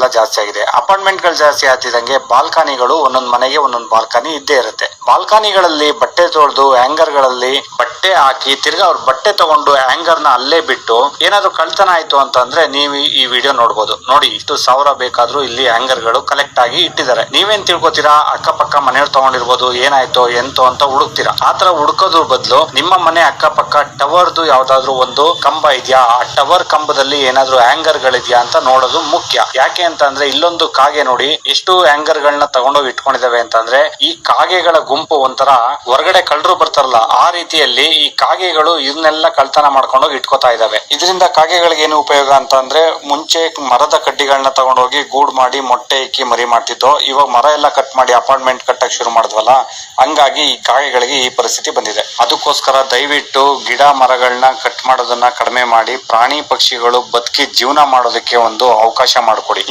ಎಲ್ಲ ಜಾಸ್ತಿ ಆಗಿದೆ. ಅಪಾರ್ಟ್ಮೆಂಟ್ಗಳು ಜಾಸ್ತಿ ಆಗ್ತಿದಂಗೆ ಬಾಲ್ಕನಿಗಳು ಒಂದೊಂದು ಮನೆಗೆ ಒಂದೊಂದು ಬಾಲ್ಕನಿ ಇದ್ದೇ ಇರುತ್ತೆ. ಬಾಲ್ಕನಿಗಳಲ್ಲಿ ಬಟ್ಟೆ ತೊಳೆದು ಹ್ಯಾಂಗರ್ಗಳಲ್ಲಿ ಬಟ್ಟೆ ಹಾಕಿ ತಿರ್ಗಾ ಅವ್ರ ಬಟ್ಟೆ ತಗೊಂಡು ಹ್ಯಾಂಗರ್ನ ಅಲ್ಲೇ ಬಿಟ್ಟು ಏನಾದ್ರು ಕಳ್ತನ ಆಯ್ತು ಅಂತಂದ್ರೆ ನೀವು ಈ ವಿಡಿಯೋ ನೋಡ್ಬೋದು. ನೋಡಿ, ಇಷ್ಟು ಸಾವಿರ ಬೇಕಾದ್ರೂ ಇಲ್ಲಿ ಹ್ಯಾಂಗರ್ಗಳು ಕಲೆಕ್ಟ್ ಆಗಿ ಇಟ್ಟಿದ್ದಾರೆ. ನೀವೇನ್ ತಿಳ್ಕೊತೀರಾ? ಅಕ್ಕಪಕ್ಕ ಮನೆಯವ್ರು ತಗೊಂಡಿರ್ಬೋದು, ಏನಾಯ್ತೋ, ಎಂತೋ ಅಂತ ಹುಡುಕ್ತೀರಾ. ಆತರ ಹುಡುಕೋದ್ರ ಬದಲು ನಿಮ್ಮ ಮನೆ ಅಕ್ಕಪಕ್ಕ ಟವರ್ದು ಯಾವ್ದಾದ್ರು ಒಂದು ಕಂಬ ಇದೆಯಾ? ಆ ಟವರ್ ಕಂಬದಲ್ಲಿ ಏನಾದ್ರು ಹ್ಯಾಂಗರ್ ಗಳಿದ್ಯಾ ಅಂತ ನೋಡೋದು ಮುಖ್ಯ. ಯಾಕೆ ಅಂತ ಅಂದ್ರೆ ಇಲ್ಲೊಂದು ಕಾಗೆ ನೋಡಿ, ಎಷ್ಟು ಹ್ಯಾಂಗರ್ ಗಳನ್ನ ತಗೊಂಡೋಗಿ ಇಟ್ಕೊಂಡಿದಾವೆ ಅಂತಂದ್ರೆ ಈ ಕಾಗೆಗಳ ಗುಂಪು ಒಂಥರ ಹೊರಗಡೆ ಕಳ್ಳರು ಬರ್ತಾರಲ್ಲ, ಆ ರೀತಿಯಲ್ಲಿ ಈ ಕಾಗೆಗಳು ಇದನ್ನೆಲ್ಲ ಕಳ್ತನ ಮಾಡ್ಕೊಂಡೋಗಿ ಇಟ್ಕೋತಾ ಇದಾವೆ ಇದರಿಂದ ಕಾಗೆಗಳಿಗೆ ಏನು ಉಪಯೋಗ ಅಂತ ಅಂದ್ರೆ ಮುಂಚೆ ಮರದ ಕಡ್ಡಿಗಳನ್ನ ತಗೊಂಡೋಗಿ ಗೂಡ್ ಮಾಡಿ ಮೊಟ್ಟೆ ಇಕ್ಕಿ ಮರಿ ಮಾಡ್ತಿದ್ದೋ, ಇವಾಗ ಮರ ಎಲ್ಲ ಕಟ್ ಮಾಡಿ ಅಪಾರ್ಟ್ಮೆಂಟ್ ಕಟ್ಟಕ್ ಶುರು ಮಾಡಿದ್ವಲ್ಲ, ಹಂಗಾಗಿ ಈ ಕಾಗೆಗಳಿಗೆ ಈ ಪರಿಸ್ಥಿತಿ ಬಂದಿದೆ. ಅದಕ್ಕೋಸ್ಕರ ದಯವಿಟ್ಟು ಗಿಡ ಮರಗಳನ್ನ ಕಟ್ ಮಾಡೋದನ್ನ ಕಡಿಮೆ ಮಾಡಿ, ಪ್ರಾಣಿ ಪಕ್ಷಿಗಳು ಬದುಕಿ ಜೀವನ ಮಾಡೋದಕ್ಕೆ ಒಂದು ಅವಕಾಶ ಮಾಡಿಕೊಡಿ.